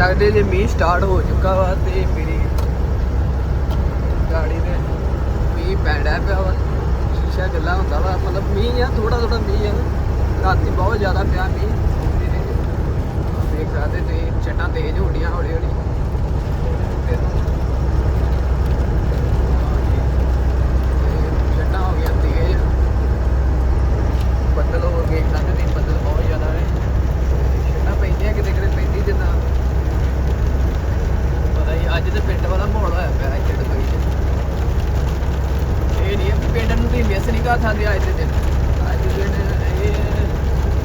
ਸਕਦੇ ਜੇ ਮੀਂਹ ਸਟਾਰਟ ਹੋ ਚੁੱਕਾ ਵਾ ਤੇ ਮੇਰੀ ਗਾੜੀ ਦੇ ਮੀਂਹ ਪੈਂਦਾ ਪਿਆ ਵਾ। ਸ਼ੀਸ਼ਾ ਗੱਲਾ ਹੁੰਦਾ ਵਾ। ਮਤਲਬ ਮੀਂਹ ਆ ਥੋੜਾ ਥੋੜਾ ਮੀਂਹ ਆ। ਰਾਤੀ ਬਹੁਤ ਜ਼ਿਆਦਾ ਪਿਆ ਮੀਂਹ। ਦੇਖ ਸਕਦੇ ਤੇ ਛੱਟਾਂ ਤੇਜ਼ ਹੋ ਰਹੀਆਂ ਹੌਲੀ ਹੌਲੀ ਤੇ ਛੱਟਾਂ ਹੋ ਗਈਆਂ ਤੇਜ਼। ਬੱਦਲ ਹੋ ਗਏ। ਸਾਡੇ ਤੇ ਬੱਦਲ ਬਹੁਤ ਜ਼ਿਆਦਾ ਨੇ। ਛੱਟਾਂ ਪੈਂਦੀਆਂ ਕਿਤੇ ਕਿਤੇ ਪੈਂਦੀ ਜਿੱਦਾਂ ਅੱਜ ਤੇ ਪਿੰਡ ਵਾਲਾ ਮਾਹੌਲ ਹੋਇਆ ਪਿਆ ਇੱਥੇ ਦੁਬਈ 'ਚ ਇਹ ਨਹੀਂ ਹੈ ਕਿ ਪਿੰਡ ਨੂੰ ਤੁਸੀਂ ਮਿਸ ਨਹੀਂ ਕਰ ਸਕਦੇ ਅੱਜ ਦੇ ਦਿਨ। ਅੱਜ ਦੇ ਦਿਨ ਇਹ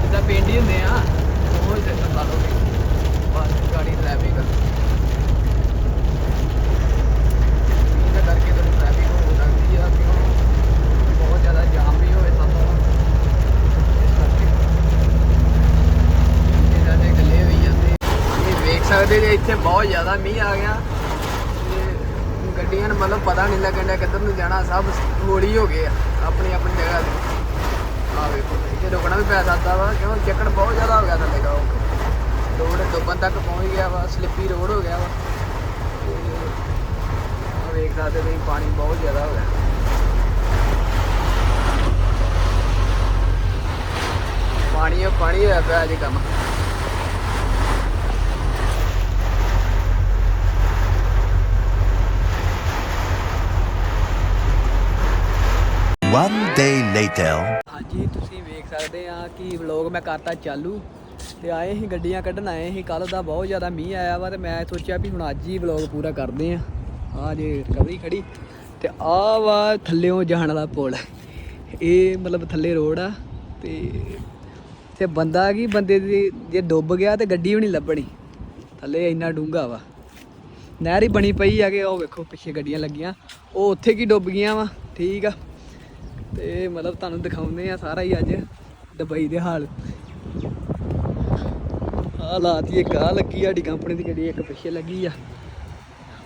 ਜਿੱਦਾਂ ਪਿੰਡ ਹੀ ਹੁੰਦੇ ਆ, ਉਹ ਹੀ ਲਾ ਲਓਗੇ ਬਸ ਗਾੜੀ ਟ੍ਰੈਫਿਕ ਇਹਦੇ ਕਰਕੇ ਤਾਂ ਟ੍ਰੈਫਿਕ ਹੋ ਸਕਦੀ ਆ, ਕਿਉਂ? ਬਹੁਤ ਜ਼ਿਆਦਾ ਜਾਮ ਵੀ ਹੋਏ ਤਾਂ ਇਸ ਕਰਕੇ। ਇਹਨਾਂ ਦੇ ਗੱਲੇ ਹੋਈ ਜਾਂਦੇ। ਇਹ ਵੇਖ ਸਕਦੇ ਜੇ ਇੱਥੇ ਬਹੁਤ ਜ਼ਿਆਦਾ ਮੀਂਹ ਆ ਗਿਆ। ਗੱਡੀਆਂ ਨੂੰ ਮਤਲਬ ਪਤਾ ਨਹੀਂ ਲੱਗਣ ਡਿਆ ਕਿੱਧਰ ਨੂੰ ਜਾਣਾ, ਸਭ ਮੋੜੀ ਹੋ ਗਏ ਆ, ਆਪਣੀ ਆਪਣੀ ਜਗ੍ਹਾ ਤੇ। ਆ ਵੇਖੋ ਇੱਥੇ ਰੁਕਣਾ ਵੀ ਪੈ ਸਕਦਾ ਵਾ ਕਿਉਂ ਚੱਕੜ ਬਹੁਤ ਜ਼ਿਆਦਾ ਹੋ ਗਿਆ ਥੱਲੇ ਦਾ ਰੋਡ ਡੁੱਬਣ ਤੱਕ ਪਹੁੰਚ ਗਿਆ ਵਾ, ਸਲਿੱਪੀ ਰੋਡ ਹੋ ਗਿਆ ਵਾ। ਆ ਵੇਖ ਸਕਦੇ ਤੁਸੀਂ, ਪਾਣੀ ਬਹੁਤ ਜ਼ਿਆਦਾ ਹੋ ਗਿਆ। ਪਾਣੀ ਪਾਣੀ ਹੋਇਆ ਪਿਆ ਅੱਜ ਕੰਮ। Day later. ਹਾਂਜੀ, ਤੁਸੀਂ ਵੇਖ ਸਕਦੇ ਆ ਕਿ ਵਲੌਗ ਮੈਂ ਕਰਤਾ ਚਾਲੂ ਤੇ ਆਏ ਸੀ ਗੱਡੀਆਂ ਕੱਢਣ, ਆਏ ਸੀ ਕੱਲ ਦਾ ਬਹੁਤ ਜ਼ਿਆਦਾ ਮੀਂਹ ਆਇਆ ਵਾ ਤੇ ਮੈਂ ਸੋਚਿਆ ਵੀ ਹੁਣ ਅੱਜ ਹੀ ਵਲੌਗ ਪੂਰਾ ਕਰਦੇ ਆ। ਆ ਜੇ ਰਿਕਵਰੀ ਖੜੀ ਤੇ ਆ ਵਾ ਥੱਲਿਓਂ ਜਾਣ ਵਾਲਾ ਪੁਲ। ਇਹ ਮਤਲਬ ਥੱਲੇ ਰੋਡ ਆ ਤੇ ਤੇ ਬੰਦਾ ਕੀ ਬੰਦੇ ਦੀ ਜੇ ਡੁੱਬ ਗਿਆ ਤੇ ਗੱਡੀ ਵੀ ਨਹੀਂ ਲੱਭਣੀ। ਥੱਲੇ ਇੰਨਾ ਡੂੰਘਾ ਵਾ। ਨਹਿਰ ਹੀ ਬਣੀ ਪਈ ਆ ਕਿ ਉਹ ਵੇਖੋ ਪਿੱਛੇ ਗੱਡੀਆਂ ਲੱਗੀਆਂ। ਉਹ ਉੱਥੇ ਕੀ ਡੁੱਬ ਗਈਆਂ ਵਾ। ਠੀਕ ਆ। ਤੇ ਮਤਲਬ ਤੁਹਾਨੂੰ ਦਿਖਾਉਂਦੇ ਆ ਸਾਰਾ ਹੀ ਅੱਜ ਦੁਬਈ ਦੇ ਹਾਲ। ਆ ਲਾਤੀ ਇੱਕ ਆ ਲੱਗੀ ਸਾਡੀ ਕੰਪਨੀ ਦੀ ਗੱਡੀ ਇੱਕ ਪਿੱਛੇ ਲੱਗੀ ਆ।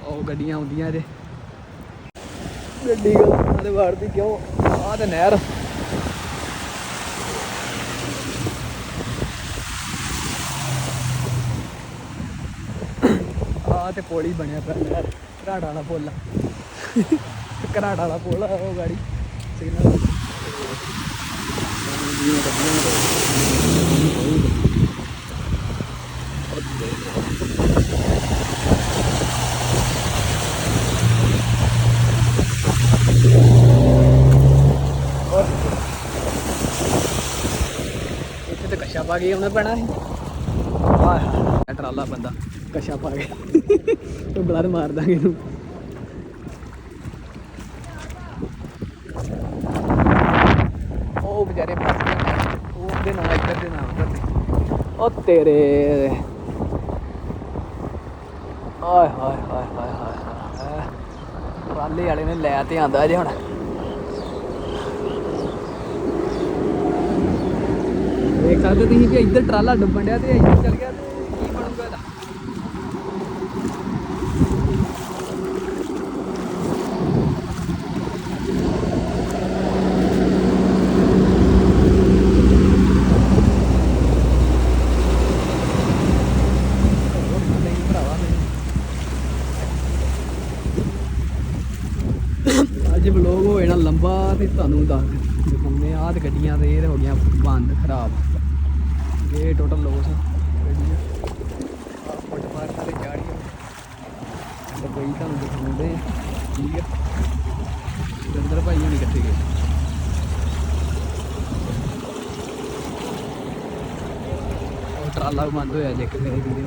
ਉਹ ਗੱਡੀਆਂ ਆਉਂਦੀਆਂ ਜੇ ਗੱਡੀ ਦੇ ਵਾਰਦੀ ਕਿਉਂ? ਆ ਤੇ ਨਹਿਰ। ਆ ਤੇ ਪੁਲ ਹੀ ਬਣਿਆ ਪਿਆ ਨਹਿਰ, ਘਰਾੜ ਵਾਲਾ ਪੁੱਲ ਆ। ਘਰਾੜ ਵਾਲਾ ਪੁੱਲ ਆ ਉਹ ਗਾੜੀ। ਸਿਗਨਲ ਇੱਥੇ ਤੇ ਕਸ਼ਾ ਪਾ ਕੇ ਆਉਣਾ ਪੈਣਾ ਹੈ ਆਹ ਟਰਾਲਾ ਬੰਦਾ। ਕਸ਼ਾ ਪਾ ਕੇ। ਤੂੰ ਬਲਰ ਮਾਰ ਦਾਂਗੇ ਇਹਨੂੰ ਉਹ ਵਿਚਾਰੇ ਫਸ ਗਏ ਨੇ। ਉਹ ਦੇ ਨਾਲ ਉਹ ਤੇਰੇ ਆਏ ਹਾਏ ਹਾਏ ਹਾਏ ਹਾਏ ਟਰਾਲੇ ਵਾਲੇ ਨੇ ਲੈ ਤੇ ਆਂਦਾ ਜੇ ਹੁਣ। ਦੇਖ ਸਕਦੇ ਤੁਸੀਂ ਕਿ ਇੱਧਰ ਟਰਾਲਾ ਡੁੱਬਣ ਡਿਆ ਤੇ ਇੱਧਰ ਚੱਲ ਗਿਆ ਤੇ ਕੀ ਬਣੂਗਾ ਇਹਦਾ ਨਹੀਂ ਭਰਾਵਾ ਮੈਨੂੰ ਅੱਜ ਵਲੋਗ ਹੋਏ ਨਾ ਲੰਬਾ ਤੇ ਤੁਹਾਨੂੰ ਦੱਸ ਦਿਖਾਉਂਦੇ ਆ ਤੇ ਗੱਡੀਆਂ ਤੇ, ਇਹ ਹੋ ਗਈਆਂ ਬੰਦ, ਖਰਾਬ। ਇਹ ਟੋਟਲ ਲੋਸ ਗੱਡੀਆਂ ਆ। ਫੁੱਟਪਾਥ ਤੇ ਚਾੜੀਆਂ ਤੇ ਬਈ ਤੁਹਾਨੂੰ ਦਿਖਾਉਂਦੇ ਠੀਕ ਆ। ਜੰਦਰ ਭਾਈ ਹੋਣੀ ਕਿੱਥੇ ਗਏ? ਟਰਾਲਾ ਵੀ ਬੰਦ ਹੋਇਆ ਜੇ ਇੱਕ ਵੀਡੀਓ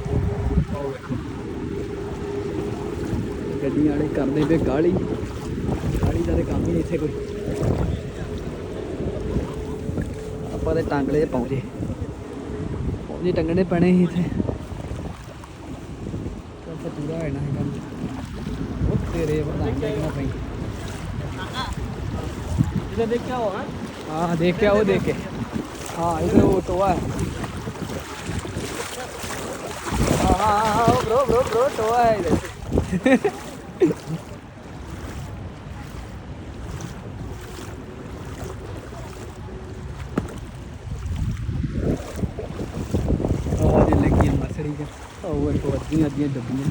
ਉਹ ਵੇਖੋ। ਗੱਡੀਆਂ ਵਾਲੇ ਕਰਦੇ ਪਏ ਗਾਲੀ ਇਹਨਾਂ ਦੇ ਕੰਮ ਹੀ ਨਹੀਂ ਇੱਥੇ ਕੋਈ। ਆਪਾਂ ਦੇ ਟਾਂਗਲੇ ਪਹੁੰਚੇ ਪਹੁੰਚੇ ਟੰਗਣੇ ਪੈਣੇ ਸੀ ਇੱਥੇ। ਤਾਂ ਪੂਰਾ ਹੋਣਾ ਹੈ ਕੰਮ। ਉਹ ਤੇਰੇ ਪਤਾ ਨਹੀਂ ਪਈ। ਇਹਦਾ ਦੇਖਿਆ ਹੋ ਹਾਂ। ਹਾਂ ਦੇਖਿਆ ਉਹ ਦੇਖੇ ਹਾਂ ਇਧਰ ਉਹ ਟੋਆ ਹੈ हाँ हाँ हाँ ब्रो ब्रो ब्रो टोआ है इधर ਅੱਧੀਆਂ ਅੱਧੀਆਂ ਡੱਬੀਆਂ।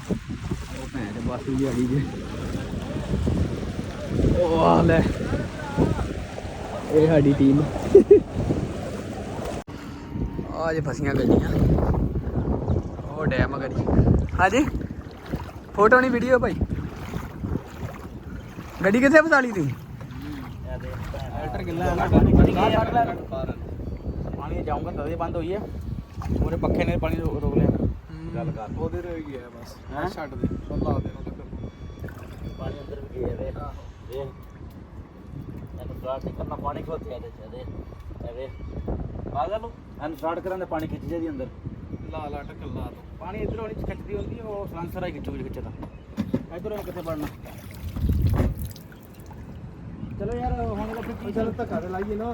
ਉਹ ਭੈਣ ਦੇ ਬਸ ਵੀ ਆੜੀ ਜੇ। ਉਹ ਲੈ। ਇਹ ਸਾਡੀ ਟੀਮ ਆ ਜੇ ਫਸੀਆਂ ਗੱਡੀਆਂ ਉਹ ਡੈਮ ਗੜੀ ਹਾਂਜੀ। ਫੋਟੋ ਨਹੀਂ ਵੀਡੀਓ ਭਾਈ। ਗੱਡੀ ਕਿੱਥੇ ਫਸਾ ਲਈ ਤੁਸੀਂ ਟਰੈਕਟਰ ਗਿੱਲਾ ਨਾ ਪਾਣੀ ਜਾਊਂਗਾ, ਤਦੇ ਬੰਦ ਹੋਈ ਹੈ। ਉਹਦੇ ਪੱਖੇ ਨੇ ਪਾਣੀ ਰੋਕ ਲਿਆ। ਗੱਲ ਕਰ। ਉਹਦੇ ਰਹਿ ਗਿਆ ਬਸ। ਹੈਂ? ਛੱਡ ਦੇ ਲਾ ਦੇ ਉਹਨੂੰ ਪਾਣੀ ਅੰਦਰ ਵੀ ਗਿਆ ਵੇ ਵੇ ਇਹਨੂੰ ਸਟਾਰਟ ਨਹੀਂ ਕਰਨਾ ਪਾਣੀ ਖੋਤੇ ਇਹਦੇ ਚ ਦੇ ਇਹ ਵੇ ਪਾਗਲ ਨੂੰ? ਇਹਨੂੰ ਸਟਾਰਟ ਕਰਨ ਦੇ ਪਾਣੀ ਖਿੱਚ ਜਾਂਦੀ ਅੰਦਰ। ਲਾ ਲਾ ਟੱਕਰ ਲਾ ਦੋ ਪਾਣੀ ਇਧਰੋਂ ਨਹੀਂ ਖਿੱਚਦੀ ਹੁੰਦੀ ਉਹ ਸਲਾਂਸਰ ਹੀ ਖਿੱਚੂ ਖਿੱਚਦਾ ਇਧਰੋਂ ਕਿੱਥੇ ਪੜਨਾ ਚਲੋ ਯਾਰ ਹੁਣ ਤਾਂ ਫਿਰ ਚਲ ਧੱਕਾ ਤੇ ਲਾਈਏ ਨਾ।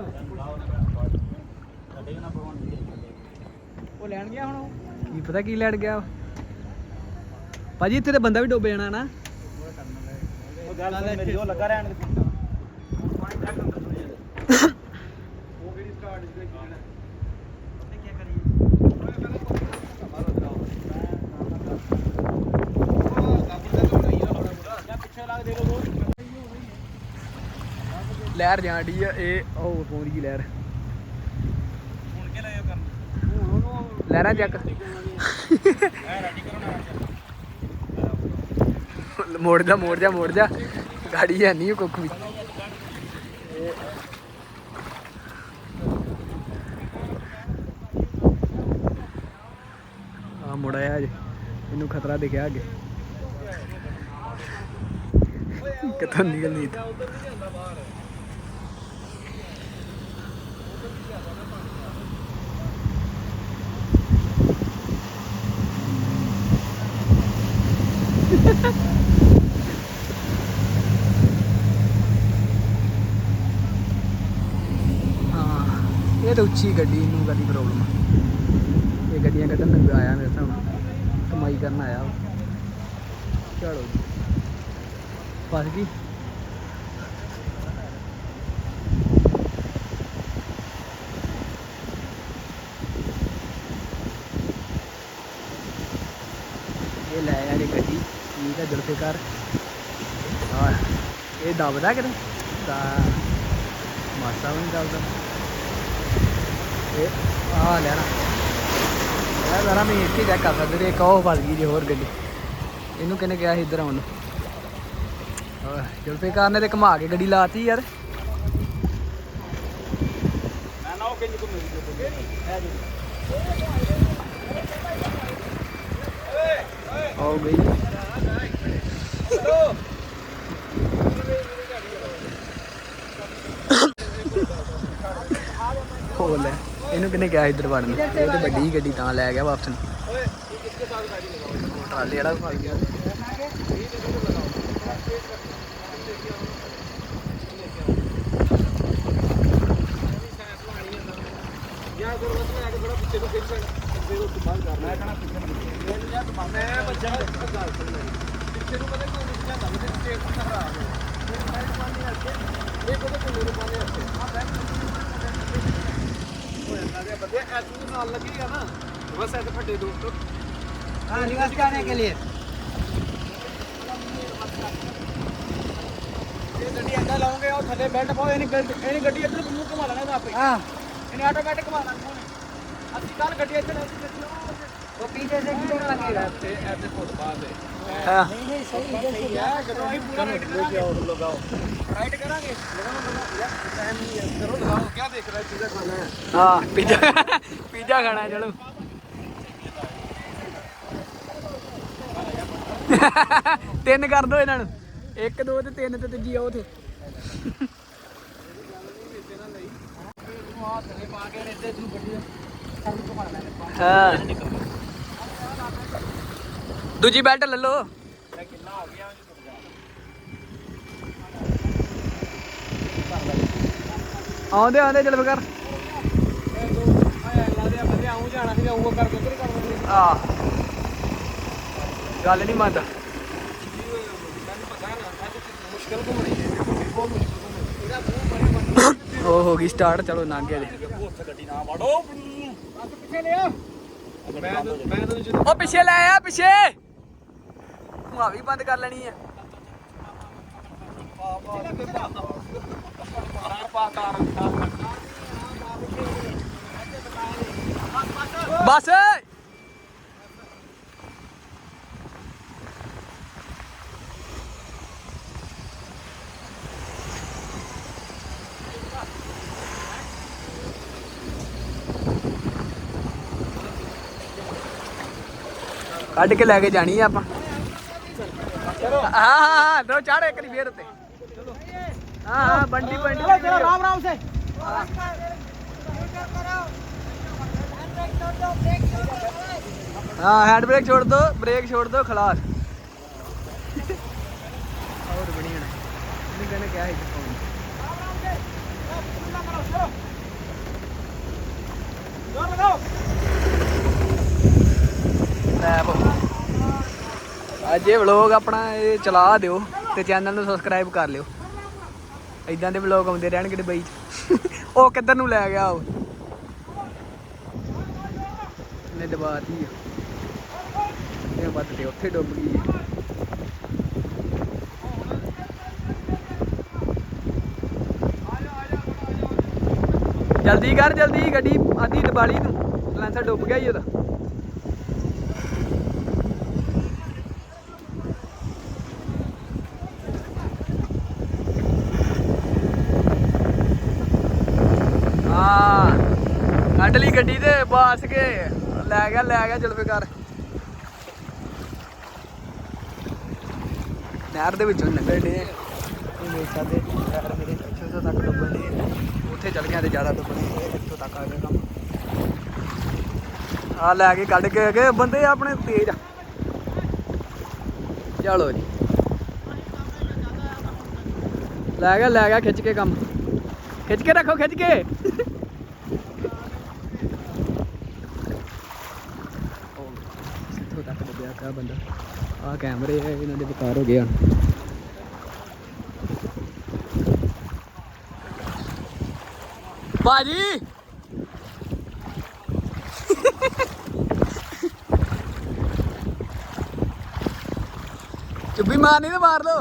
ਉਹ ਲੈਣ ਗਿਆ ਹੁਣ ਉਹ। ਕੀ ਪਤਾ ਕੀ ਲੈਣ ਗਿਆ ਭਾਜੀ ਇੱਥੇ ਤੇ ਬੰਦਾ ਵੀ ਡੁੱਬ ਜਾਣਾ ਨਾ। ਉਹ ਗੱਲ ਸੁਣ ਮੇਰੀ ਉਹ ਲੱਗਾ ਰਹਿਣ ਦੇ ਪਾਣੀ ਚੱਕ ਅੰਦਰ ਥੋੜੀ ਉਹ ਕਿਹੜੀ ਸਟਾਰਟ ਇਸ ਦੇ ਕੀ ਕੀ ਕਰੀਏ? ਪਿੱਛੇ ਲੱਗ ਦੇ ਲੋ ਲਹਿਰ ਜਾਂਦੀ ਆ ਇਹ ਉਹ ਪਹੁੰਚ ਗਈ ਲਹਿਰ ਹੁਣ ਕੇ ਲਾਇਓ ਕਰਨ ਲਹਿਰਾਂ ਚੱਕ ਐ ਮੋੜ ਜਾ ਮੋੜ ਜਾ ਮੋੜ ਜਾ। ਗਾੜੀ ਹੈ ਨਹੀਂ ਕੁੱਖ ਵੀ। ਆ ਮੁੜਿਆ ਜੇ ਇਹਨੂੰ ਖਤਰਾ ਦਿਖਿਆ ਅੱਗੇ। ਕਿੱਥੋਂ ਨਿਕਲਣੀ ਤੇ? ਇਹ ਤਾਂ ਉੱਚੀ ਗੱਡੀ ਨੂੰ ਕਦੀ ਪ੍ਰੋਬਲਮ ਆ। ਇਹ ਗੱਡੀਆਂ ਕੱਢਣ ਨੂੰ ਆਇਆ ਮੇਰੇ ਸਾਹਮਣੇ ਕਮਾਈ ਕਰਨ ਆਇਆ ਚਲੋ ਜੀ। ਫਸ ਗਈ ਇਹ ਲੈ ਆ ਇਹ ਗੱਡੀ ਹਾਂ ਇਹ ਦਬਦਾ ਕਿਤੇ? ਦਾ ਮਾਸਾ ਵੀ ਦਬਦਾ ਇਹ ਆ ਲੈਣਾ ਇਹ ਜ਼ਰਾ ਮੈਂ ਇੱਥੇ ਚੈੱਕ ਕਰ ਸਕਦੇ ਤੇ ਇੱਕ ਉਹ ਫਸ ਗਈ ਜੀ ਹੋਰ ਗੱਡੀ। ਇਹਨੂੰ ਕਿਹਨੇ ਕਿਹਾ ਸੀ ਇੱਧਰ ਆਉਣ ਜੁਲਫਿਕਾਰ ਨੇ ਤੇ ਘੁਮਾ ਕੇ ਗੱਡੀ ਲਾਤੀ ਯਾਰ। ਮੈਂ ਨਾ ਉਹ ਕਿੰਜ ਕੋ ਮੇਰੀ ਜੋ ਐ ਜੀ। ਹੋ ਗਈ ਹੋ ਲੈ। ਇਹਨੂੰ ਕਿਹਨੇ ਕਿਹਾ ਇੱਧਰ ਵੜਨ? ਨੂੰ? ਤੇ ਵੱਡੀ ਗੱਡੀ ਤਾਂ ਲੈ ਗਿਆ ਵਾਪਸ ਨੂੰ। ਟਰਾਲੇ ਵਾਲਾ ਫਸ ਗਿਆ ਯਾਰ ਫਿਰ ਬਸ ਆ ਕੇ ਥੋੜਾ ਪਿੱਛੇ ਤੋਂ ਖਿੱਚ ਫਿਰ ਉਹ ਤੋਂ ਬਾਅਦ ਕਰ ਮੈਂ ਕਹਣਾ ਪਿੱਛੇ ਨੂੰ ਮੈਂ ਬੱਚਾ ਗੱਲ ਸੁਣ ਲੈ ਪਿੱਛੇ ਨੂੰ ਪਤਾ ਕਿਉਂ ਨਹੀਂ ਜਾਂਦਾ ਮੈਂ ਸਟੇਟ ਤੋਂ ਖਰਾਬ ਹੋ ਇਹ ਕੋਲ ਤੋਂ ਮੇਰੇ ਪਾਲੇ ਹੱਥੇ ਆ ਬੈਕ ਹੋ ਜਾਂਦਾ ਦੇ ਬੰਦੇ ਐਸ ਨੂੰ ਨਾਲ ਲੱਗੇਗਾ ਨਾ ਬਸ ਐਸੇ ਫੱਟੇ ਦੋਸਤੋ हाँ निवास जाने के लिए ਇਹ ਗੱਡੀ ਐਂਦਾ ਲਾਉਂਗੇ ਉਹ ਥੱਲੇ ਬੈਲਟ ਪਾਓ ਇਹਨੇ ਗੱਡੀ ਇਹਨੇ ਗੱਡੀ ਇੱਧਰ ਨੂੰ ਘੁਮਾ ਲੈਣਾ ਇਹਦਾ ਆਪੇ हाँ ਇਹਨੇ ਆਟੋਮੈਟਿਕ ਘੁਮਾ ਲੈਣਾ ਉਹਨੇ ਅਸੀਂ ਕੱਲ ਗੱਡੀ ਇੱਧਰ ਅਸੀਂ ਗੱਡੀ ਉਹ वो पीछे से किधर लगेगा ਤੇ ਐਸੇ ਫੁੱਟਪਾਥ ਹੈ हाँ ਪੀਜ਼ਾ ਖਾਣਾ ਚਲੋ। ਤਿੰਨ ਕਰ ਦੋ ਇਹਨਾਂ ਨੂੰ। ਇੱਕ, ਦੋ ਤੇ ਤਿੰਨ ਤੇ ਤੀਜੀ ਆ ਉਥੇ। ਹਾਂ। ਦੂਜੀ ਬੈਲਟ ਲੈ ਲਓ। ਆਉਂਦੇ ਆਉਂਦੇ ਚਲ ਬਕਰ ਆ ਗੱਲ ਨਹੀਂ ਮੰਨਦਾ। ਉਹ ਹੋ ਗਈ ਸਟਾਰਟ ਚਲੋ ਲੰਘ ਜਦੋਂ ਉਹ ਪਿੱਛੇ ਲੈ ਆ ਪਿੱਛੇ। ਧੂਆ ਵੀ ਬੰਦ ਕਰ ਲੈਣੀ ਆ ਬਸ। ਕੱਢ ਕੇ ਲੈ ਕੇ ਜਾਣੀ ਆ ਆਪਾਂ। ਹਾਂ ਹਾਂ ਹਾਂ ਦੋ ਚਾੜ ਇੱਕ ਦੀ ਫੇਰ ਉੱਤੇ ਹਾਂ ਹਾਂ ਬੰਡੀ ਬੰਡੀ ਚਲੋ ਰਾਮ ਰਾਮ ਸੇ हाँ हैंड ब्रेक छोड़ दो ब्रेक छोड़ दो खलास और बढ़िया है इन्हें कहने क्या है ਅੱਜ ਇਹ ਵਲੌਗ ਆਪਣਾ ਇਹ ਚਲਾ ਦਿਓ ਤੇ ਚੈਨਲ ਨੂੰ ਸਬਸਕ੍ਰਾਈਬ ਕਰ ਲਿਓ। ਇਦਾਂ ਦੇ ਵਲੌਗ ਆਉਂਦੇ ਰਹਿਣਗੇ ਡਬਈ 'ਚ। ਉਹ ਕਿੱਧਰ ਨੂੰ ਲੈ ਗਿਆ ਉਹ? ਨੇ ਦਬਾਤੀ ਇਹ ਬੱਤ ਤੇ ਉੱਥੇ ਡੁੱਬ ਗਈ ਜਲਦੀ ਕਰ, ਜਲਦੀ। ਗੱਡੀ ਆਦੀ ਦਬਾਲੀ ਨੂੰ ਲੈਂਸਰ ਡੁੱਬ ਗਿਆ ਹੀ ਉਹਦਾ ਹਾਂ ਕੱਢ ਲਈ ਗੱਡੀ ਤੇ ਬਾਸ ਕੇ। ਲੈ ਗਿਆ ਲੈ ਗਿਆ ਜਲਵੇ ਕਰ ਨਹਿਰ ਦੇ ਵਿੱਚੋਂ ਲੰਘਣ ਡੇ ਦੇਖ ਸਕਦੇ ਟਾਇਰ ਮੇਰੇ ਇੱਥੇ ਤੋਂ ਤੱਕ ਡੁੱਬਣ ਡੇ ਉੱਥੇ ਚਲ ਗਿਆ ਤੇ ਜ਼ਿਆਦਾ ਡੁੱਬਣੇ ਇੱਥੋਂ ਤੱਕ ਆ ਗਿਆ ਕੰਮ। ਆ ਲੈ ਕੇ ਕੱਢ ਕੇ ਗਏ ਬੰਦੇ ਆਪਣੇ ਤੇਜ਼। ਚਲੋ ਜੀ। ਲੈ ਗਿਆ ਲੈ ਗਿਆ ਖਿੱਚ ਕੇ ਕੰਮ। ਖਿੱਚ ਕੇ ਰੱਖੋ ਖਿੱਚ ਕੇ ਇੱਥੋਂ ਤੱਕ ਬੰਦਾ। ਆ ਕੈਮਰੇ ਆ, ਇਹਨਾਂ ਦੇ ਬਕਾਰ ਹੋ ਗਏ ਹਨ ਬਾਜੀ ਚੁੱਪੀ ਮਾਰਨੀ ਤੇ ਮਾਰ ਲੋ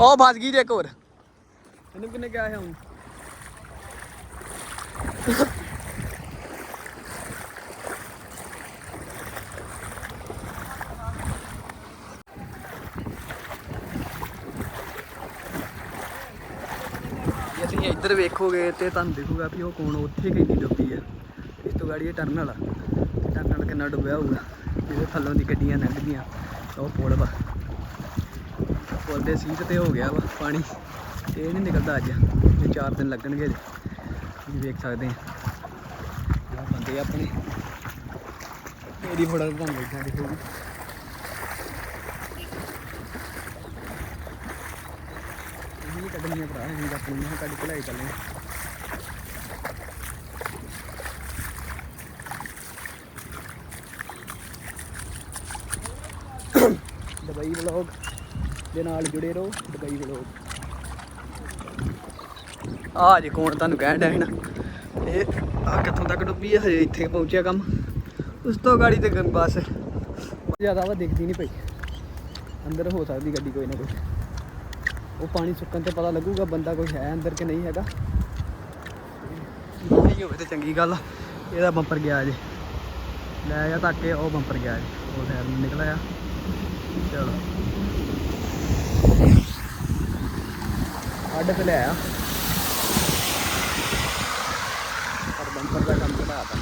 ਉਹ ਫਸ ਗਈ ਜੇ ਇੱਕ ਹੋਰ। ਇਹਨੂੰ ਕਿੰਨੇ ਕਿਹਾ ਹੈ ਹੁਣ? ਤੁਸੀਂ ਇੱਧਰ ਵੇਖੋਗੇ ਤੇ ਤੁਹਾਨੂੰ ਦਿਖੂਗਾ ਵੀ ਉਹ ਕੋਣ ਉੱਥੇ ਕਿੰਨੀ ਡੁੱਬੀ ਆ। ਇਸ ਤੋਂ ਗਾੜੀ ਇਹ ਟਰਨਲ ਆ। ਟਰਨਲ ਕਿੰਨਾ ਡੁੱਬਿਆ ਹੋਊਗਾ। ਜਿਹਦੇ ਥੱਲੋਂ ਦੀ ਗੱਡੀਆਂ ਲੰਘਦੀਆਂ ਉਹ ਪੁਲ ਵਾ। ਪੁਲ ਦੇ ਸੀਟ ਤੇ ਹੋ ਗਿਆ ਵਾ ਪਾਣੀ। ਤੇ ਇਹ ਨਹੀਂ ਨਿਕਲਦਾ ਅੱਜ। ਇਹ 4 ਦਿਨ ਲੱਗਣਗੇ ਤੁਸੀਂ ਵੇਖ ਸਕਦੇ ਆ। ਆਹ ਬੰਦੇ ਆਪਣੇ। ਮੇਰੀ ਫੋਟੋ ਤੁਹਾਨੂੰ ਵੇਖਾਂ ਦਿਖੂਗੀ ਇਹ ਕੱਢਣੀਆਂ ਭਰਾ ਅਸੀਂ ਤਾਂ ਕੱਢ ਕੇ ਲੈ ਚੱਲੇ ਦੁਬਈ ਵਲੌਗ ਦੇ ਨਾਲ ਜੁੜੇ ਰਹੋ ਦੁਬਈ ਵਲੌਗ ਆ ਜੇ ਕੋਣ ਤੁਹਾਨੂੰ ਕਹਿਣ ਡਿਆ ਨਾ? ਇਹ ਆ ਕਿੱਥੋਂ ਤੱਕ ਡੁੱਬੀ ਹੈ ਹਜੇ ਇੱਥੇ ਪਹੁੰਚਿਆ ਕੰਮ। ਉਸ ਤੋਂ ਗਾੜੀ ਤੇ ਬਸ। ਜ਼ਿਆਦਾ ਵਾ ਦਿਖਦੀ ਨਹੀਂ ਪਈ। ਅੰਦਰ ਹੋ ਸਕਦੀ ਗੱਡੀ ਕੋਈ ਨਾ ਕੋਈ। ਉਹ ਪਾਣੀ ਸੁੱਕਣ ਤੇ ਪਤਾ ਲੱਗੂਗਾ ਬੰਦਾ ਕੋਈ ਹੈ ਅੰਦਰ ਕਿ ਨਹੀਂ ਹੈਗਾ। ਨਹੀਂ ਹੋਵੇ ਤੇ ਚੰਗੀ ਗੱਲ ਆ। ਇਹਦਾ ਬੰਪਰ ਗਿਆ ਜੇ। ਲੈ ਜਾ ਤੱਕ ਕੇ ਉਹ ਬੰਪਰ ਗਿਆ ਜੇ। ਉਹ ਸਾਈਡ ਨੂੰ ਨਿਕਲ ਆਇਆ ਚਲੋ। ਅੱਡ ਤੇ ਲੈ ਆ। ਪਰ ਬੰਪਰ ਦਾ ਕੰਮ ਘਟਾਤਾ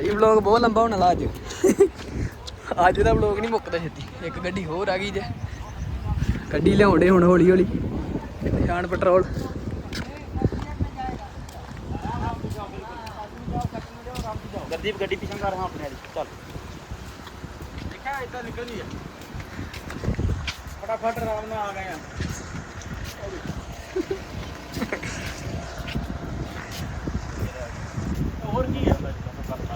ਇਹ ਵਲੌਗ ਬਹੁਤ ਲੰਬਾ ਹੋਣ ਵਾਲਾ ਅੱਜ। ਅੱਜ ਦਾ ਵਲੌਗ ਨਹੀਂ ਮੁੱਕਦਾ ਛੇਤੀ। ਇੱਕ ਗੱਡੀ ਹੋਰ ਆ ਗਈ ਜੇ। ਗੱਡੀ ਲਿਆਉਂਦੇ ਹੁਣ ਹੌਲੀ ਹੌਲੀ। ਨਿਸ਼ਾਨ ਪੈਟਰੋਲ। ਗੁਰਦੀਪ ਗੱਡੀ ਪਿਛਾਂ ਕਰ ਹਾਂ ਆਪਣੇ ਵਾਲੀ। ਚੱਲ। ਦੇਖਿਆ ਇਦਾਂ ਕੀ ਹੈ ਮੈਂ ਕੰਮ ਕਰਦਾ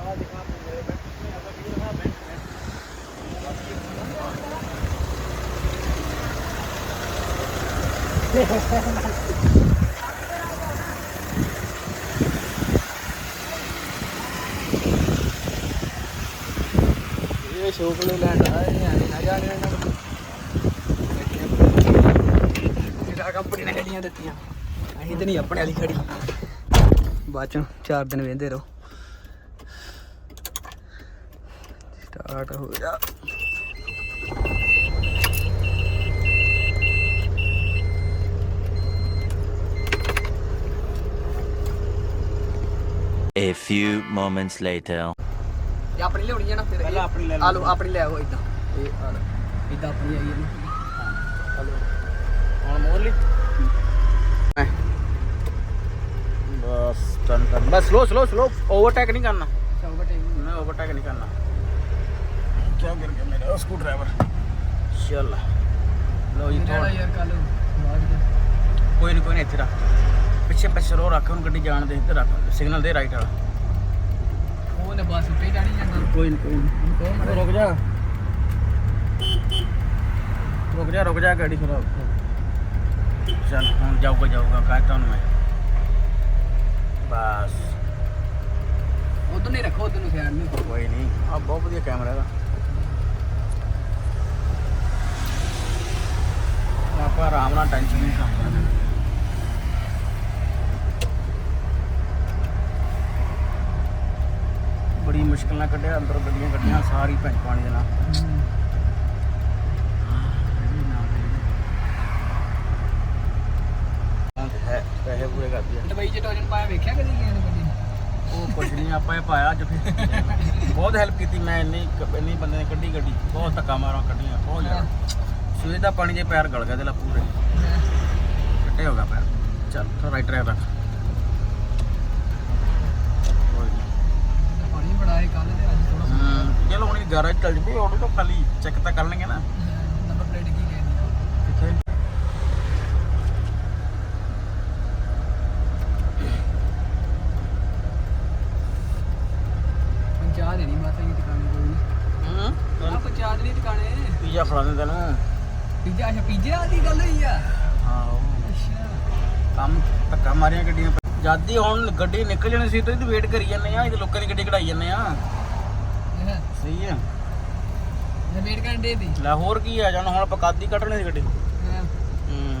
ਆ ਦਿਖਾ ਮੇਰੇ ਬੈਠੇ ਆਪਾਂ ਕੀ ਦਿਖਾ ਇਹ ਸ਼ੋਕ ਲੈ ਲੈਂਡ ਆ ਇਹ ਨਿਆਣੇ ਨਾ ਇਹਨਾਂ ਨੂੰ। ਜਿਹੜਾ ਕੰਪਨੀ ਨੇ ਗੱਡੀਆਂ ਦਿੱਤੀਆਂ। ਅਸੀਂ ਤੇ ਨਹੀਂ ਆਪਣੇ ਵਾਲੀ ਖੜੀ। ਬਾਅਦ ਚੋਂ ਚਾਰ ਦਿਨ ਵੇਂਦੇ ਰਹੋ। ਸਟਾਰਟ ਹੋ ਜਾ A few moments later. ਇਹ ਆਪਣੀ ਲਿਆਉਣੀ ਹੈ ਨਾ ਫਿਰ ਪਹਿਲਾਂ ਇਹ- ਆਪਣੀ ਲੈ ਆ ਲਓ ਆਪਣੀ ਲੈ ਆਓ ਇਦਾਂ। ਇਹ ਆ ਲਓ ਇਦਾਂ ਆਪਣੀ ਆਈ ਹੈ ਨਾ। ਆ ਲਓ ਹੁਣ ਮੋੜ ਲਈ। ਬਸ ਟਨ ਟਨ ਬਸ ਸਲੋ ਸਲੋ ਸਲੋ ਓਵਰਟੇਕ ਨਹੀਂ ਕਰਨਾ। ਚੌਕਾ ਟੇਕ ਮੈਂ ਓਵਰਟੇਕ ਨਹੀਂ ਕਰਨਾ। ਕੀ ਕਰ ਗਿਆ ਮੇਰਾ? ਸਕੂ ਡਰਾਈਵਰ ਚੱਲ। ਲੋ ਜੀ ਜਿਹੜਾ ਥੋੜਾ ਯਾਰ ਕੱਲ ਬਾਅਦ ਚ। ਕੋਈ ਨਹੀਂ ਕੋਈ ਨਹੀਂ ਇੱਥੇ ਰੱਖ। ਪਿੱਛੇ ਪਿੱਛੇ ਰੋ ਰੱਖ ਹੁਣ ਗੱਡੀ ਜਾਣ ਦੇ ਇੱਧਰ ਰੱਖ। ਸਿਗਨਲ ਦੇ ਰਾਈਟ ਵਾਲਾ। ਉਹ ਨੇ ਬਸ ਉੱਤੇ ਜਾਣੀ ਜਾਂਦਾ ਕੋਈ ਨਹੀਂ ਕੋਈ ਨਹੀਂ ਰੁਕ ਜਾ। ਰੁਕ ਜਾ ਰੁਕ ਜਾ ਗੱਡੀ ਫਿਰ। ਚੱਲ ਹੁਣ ਜਾਊਗਾ ਜਾਊਗਾ। ਕਹਿ ਤੁਹਾਨੂੰ ਮੈਂ। ਬਸ। ਉਧਰ ਨਹੀਂ ਰੱਖੋ ਉਧਰ ਨੂੰ ਕੋਈ ਨਹੀਂ ਆ ਬਹੁਤ ਵਧੀਆ ਕੈਮਰਾ ਇਹਦਾ ਆਪਾਂ ਆਰਾਮ ਨਾਲ ਟੈਨਸ਼ਨ ਨਹੀਂ ਕਰਦੇ। ਬੜੀ ਮੁਸ਼ਕਲ ਨਾਲ ਕੱਢਿਆ ਅੰਦਰ ਗੱਡੀਆਂ ਕੱਢੀਆਂ ਸਾਰੀ ਭੈਣ ਪਾਣੀ ਦੇ ਨਾਲ। ਹੈ ਪੈਸੇ ਪੂਰੇ ਕਰਦੀ ਆ ਦੁਬਈ ਚ ਟੋਜਨ ਪਾਇਆ ਵੇਖਿਆ ਕਦੀ ਕਿਸੇ ਨੇ ਗੱਡੀ ਉਹ ਕੁਛ ਨਹੀਂ ਆਪਾਂ ਇਹ ਪਾਇਆ ਅੱਜ ਫਿਰ। ਬਹੁਤ ਹੈਲਪ ਕੀਤੀ ਮੈਂ ਇੰਨੀ ਇੰਨੀ ਬੰਦੇ ਨੇ ਕੱਢੀ ਗੱਡੀ। ਬਹੁਤ ਧੱਕਾ ਮਾਰਾਂ ਕੱਢੀਆਂ ਬਹੁਤ ਜ਼ਿਆਦਾ। ਸੂਏ ਦਾ ਪਾਣੀ ਦੇ ਪੈਰ ਗਲ ਗਏ ਤੇ ਲਾ ਪੂਰੇ। ਕੱਟੇ ਹੋ ਗਿਆ ਪੈਰ। ਚੱਲ ਥੋੜਾ ਰਾਈਟ ਰਹਿ ਰੱਖ ਕੋਈ ਹੈ ਕੱਲ ਤੇ ਅੱਜ ਥੋੜਾ ਹਮ, ਚਲੋ ਹੁਣ ਗੈਰਾਜ ਚੱਲ ਜੂ ਆਟੋ ਤਾਂ ਖਾਲੀ ਚੈੱਕ ਤਾਂ ਕਰ ਲੈਣਗੇ ਨਾ। ਨੰਬਰ ਪਲੇਟ ਕੀ ਕਹਿੰਦੀ ਕਿੱਥੇ? ਪੰਚਾਇਤ ਨਹੀਂ ਮਾਤਾ ਦੀ ਦੁਕਾਨ ਕੋਈ ਹੂੰ? ਆ ਪੰਚਾਇਤ ਨਹੀਂ ਦੁਕਾਨੇ। ਪੀਜ਼ਾ ਫੜਾ ਦੇ ਤੈਨੂੰ। ਪੀਜ਼ਾ ਅੱਛਾ ਪੀਜ਼ਾ ਦੀ ਗੱਲ ਹੋਈ ਆ? ਹਾਂ ਅੱਛਾ। ਕੰਮ ਧੱਕਾ ਮਾਰੀਆਂ ਗੱਡੀਆਂ ਜਦ ਹੀ ਹੁਣ ਗੱਡੀ ਨਿਕਲ ਜਾਣੀ ਸੀ ਤੇ ਵੇਟ ਕਰੀ ਜਾਂਦੇ ਆ ਇਹ ਲੋਕਾਂ ਦੀ ਗੱਡੀ ਕਢਾਈ ਜਾਂਦੇ ਆ। ਸਹੀ ਹੈ ਵੇਟ ਕਰਨ ਦੇ ਦੀ ਲੈ ਹੋਰ ਕੀ ਆ ਜਾਣ ਹੁਣ ਆਪਾਂ ਕਾਦੀ ਕੱਢਣੀ ਸੀ ਗੱਡੀ ਹਾਂ ਹੂੰ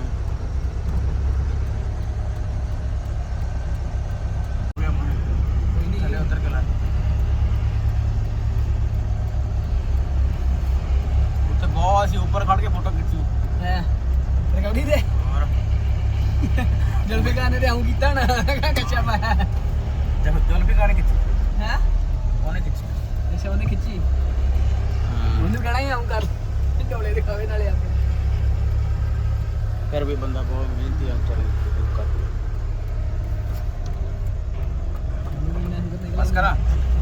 ਕੋਈ ਨਹੀਂ ਥੱਲੇ ਉਤਰ ਕੇ ਲੈ ਉੱਥੇ ਬਹੁਤ ਅਸੀਂ ਉੱਪਰ ਖੜ ਕੇ ਫੋਟੋ ਖਿੱਚੀ ਹੈ ਰਿਕਵਰੀ ਦੇ ਹੋਰ ਜਲਦੀ ਗਾਣੇ ਤੇ ਆਉਂ ਕੀਤਾ ਨਾ ਕੱਚਾ ਪਾਇਆ ਜਦ ਜਲ ਵੀ ਗਾਣੇ ਖਿੱਚੀ ਹੈ ਉਹਨੇ ਖਿੱਚੀ ਅੱਛਾ ਉਹਨੇ ਖਿੱਚੀ ਉਹਨੂੰ ਕਹਿਣਾ ਹੀ ਆਉਂ ਕਰ ਢੋਲੇ ਦਿਖਾਵੇ ਨਾਲੇ ਆਪਣੇ ਕਰ ਵੀ ਬੰਦਾ ਬਹੁਤ ਮਿਹਨਤੀ ਆ ਚੱਲ ਕਰ ਬਸ ਕਰਾਂ।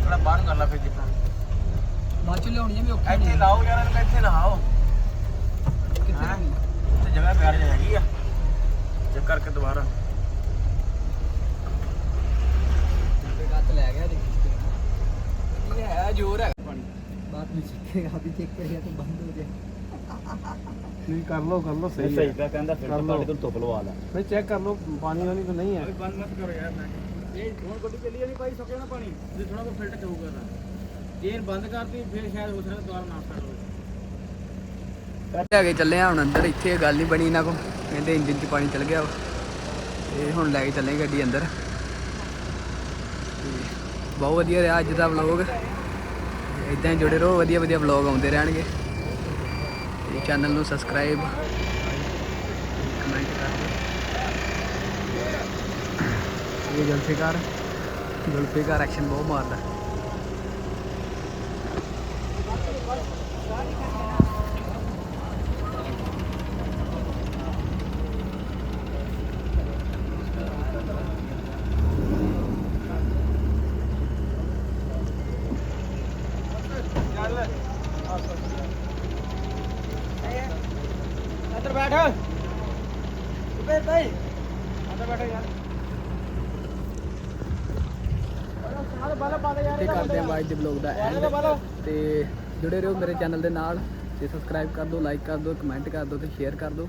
ਥੋੜਾ ਬਾਹਰ ਨੂੰ ਕਰ ਲਾ ਫਿਰ ਜਿੱਦਾਂ। ਬਾਅਦ ਚ ਲਿਆਉਣੀ ਆ ਵੀ ਔਖੀ ਇੱਥੇ ਨਹੀਂ। ਲਾਓ ਯਾਰ ਇਹਨੂੰ ਇੱਥੇ ਲਾਓ ਕਿੱਥੇ ਹੈਂ? ਲਾਉਣੀ? ਉੱਥੇ ਜਗ੍ਹਾ ਪਿਆਰ ਜਿਹੀ ਹੈਗੀ ਆ। ਚੈੱਕ ਕਰਕੇ ਦੁਬਾਰਾ। ਤੇ ਗੱਤ ਲੈ ਗਿਆ ਦੇਖ ਇਹ ਹੈ ਜ਼ੋਰ ਹੈ। ਪਾਣੀ ਬਾਤ ਵਿੱਚ ਸਿੱਖੇਗਾ ਵੀ ਚੈੱਕ ਕਰਿਆ ਤਾਂ ਬੰਦ ਹੋ ਜਾਏ ਨਹੀਂ ਕਰ ਲੋ ਕਰ ਲੋ ਸਹੀ ਹੈ। ਤਾਂ ਕਹਿੰਦਾ ਫਿਰ ਤਾਂ ਲਓ। ਤੁਹਾਡੇ ਕੋਲ ਧੁੱਪ ਲਵਾ ਲਾ। ਨਹੀਂ ਚੈੱਕ ਕਰ ਲੋ ਪਾਣੀ ਵਾਲੀ ਤਾਂ ਨਹੀਂ ਹੈ। ਬੰਦ ਮਤ ਕਰੋ ਯਾਰ ਮੈਂ ਇਹ ਹੁਣ ਗੱਡੀ ਚੱਲੀ ਜਾਣੀ ਭਾਈ ਸੁੱਕ ਜਾਣਾ ਪਾਣੀ। ਜੇ ਥੋੜਾ ਬਹੁਤ ਫਿਲਟਰ ਹੋਊਗਾ ਤਾਂ। ਜੇ ਇਹਨੂੰ ਬੰਦ ਕਰਤੀ ਫਿਰ ਸ਼ਾਇਦ ਹੋ ਸਕਦਾ ਦੁਬਾਰਾ ਨਾ ਸਟਾਰਟ ਹੋਵੇ। ਕੇ ਚੱਲੇ ਆ ਹੁਣ ਅੰਦਰ ਇੱਥੇ ਗੱਲ ਨਹੀਂ ਬਣੀ ਇਹਨਾਂ ਕੋ ਕਹਿੰਦੇ ਇੰਜਨ 'ਚ ਪਾਣੀ ਚਲ ਗਿਆ। ਤੇ ਹੁਣ ਲੈ ਕੇ ਚੱਲੇ ਗੱਡੀ ਅੰਦਰ। ਬਹੁਤ ਵਧੀਆ ਰਿਹਾ ਅੱਜ ਦਾ ਵਲੌਗ ਇਦਾਂ ਜੁੜੇ ਰਹੋ ਵਧੀਆ ਵਧੀਆ ਵਲੌਗ ਆਉਂਦੇ ਰਹਿਣਗੇ। ਤੇ ਚੈਨਲ ਨੂੰ ਸਬਸਕ੍ਰਾਈਬ ਕਮੈਂਟ ਕਰ ਦਿਓ ਇਹ ਜਲਫੀਕਾਰ। ਜਲਫੀਕਾਰ ਐਕਸ਼ਨ ਬਹੁਤ ਮਾਰਦਾ। ਤੇ ਕਰਦੇ ਦੇ ਵਲੌਗ ਦਾ ਐਂਡ ਤੇ ਜੁੜੇ ਰਹੋ ਮੇਰੇ ਚੈਨਲ ਦੇ ਨਾਲ ਤੇ ਸਬਸਕ੍ਰਾਈਬ ਕਰ ਦਿਓ ਲਾਈਕ ਕਰ ਦਿਓ ਕਮੈਂਟ ਕਰ ਦਿਓ ਤੇ ਸ਼ੇਅਰ ਕਰ ਦਿਓ।